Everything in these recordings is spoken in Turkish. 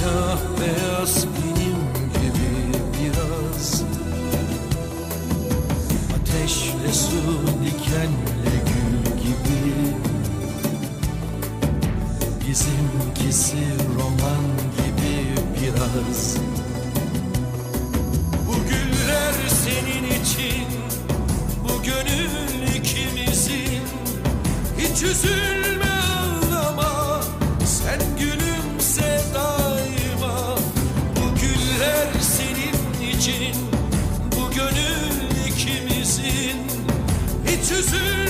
Siyah beyaz benim gibi biraz. Ateşle su dikenle gül gibi. Bizimkisi roman gibi biraz. Bu güller senin için Bu gönül ikimizin. Hiç üzülme Hiç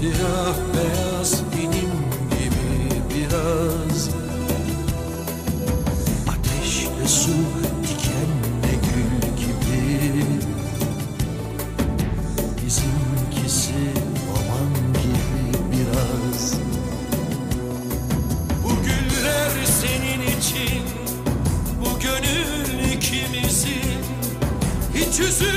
Siyah beyaz benim gibi biraz. Ateşle su dikenle gül gibi. Bizimkisi roman gibi biraz. Bu güller senin için Bu gönül ikimizin. Hiç üzülme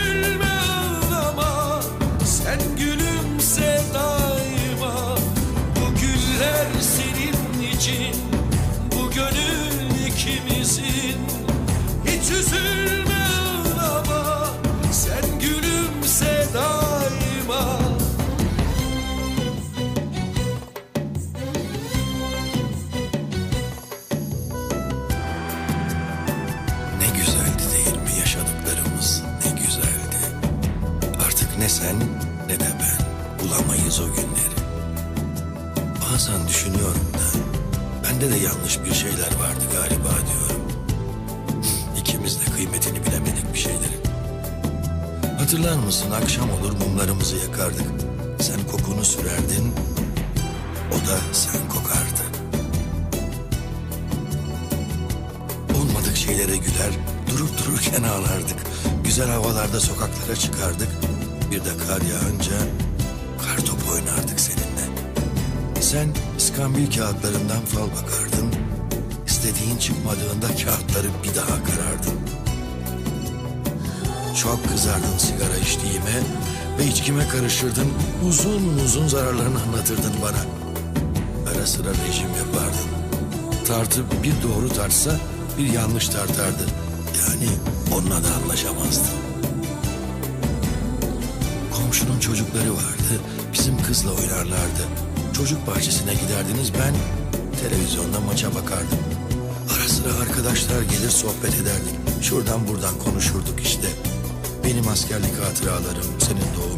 Hiç üzülme ağlama Sen gülümse daima Ne güzeldi değil mi yaşadıklarımız ne güzeldi. Artık ne sen ne de ben bulamayız o günleri. Bazen düşünüyorum da bende de yanlış bir şeyler vardı galiba diyorum. Hatırlar mısın akşam olur mumlarımızı yakardık. Sen kokunu sürerdin, o da sen kokardı. Olmadık şeylere güler, durup dururken ağlardık. Güzel havalarda sokaklara çıkardık. Bir de kar yağınca kar topu oynardık seninle. Sen iskambil kağıtlarından fal bakardın. İstediğin çıkmadığında kağıtları bir daha karardın. Çok kızardın sigara içtiğime ve içkime karışırdın. Uzun uzun zararlarını anlatırdın bana. Ara sıra rejim yapardın. Tartı bir doğru tartsa bir yanlış tartardı. Yani onunla da anlaşamazdın. Komşunun çocukları vardı. Bizim kızla oynarlardı. Çocuk bahçesine giderdiniz ben televizyonda maça bakardım. Ara sıra arkadaşlar gelir sohbet ederdik. Şuradan buradan konuşurduk işte. Benim askerlik hatıralarım, senin doğum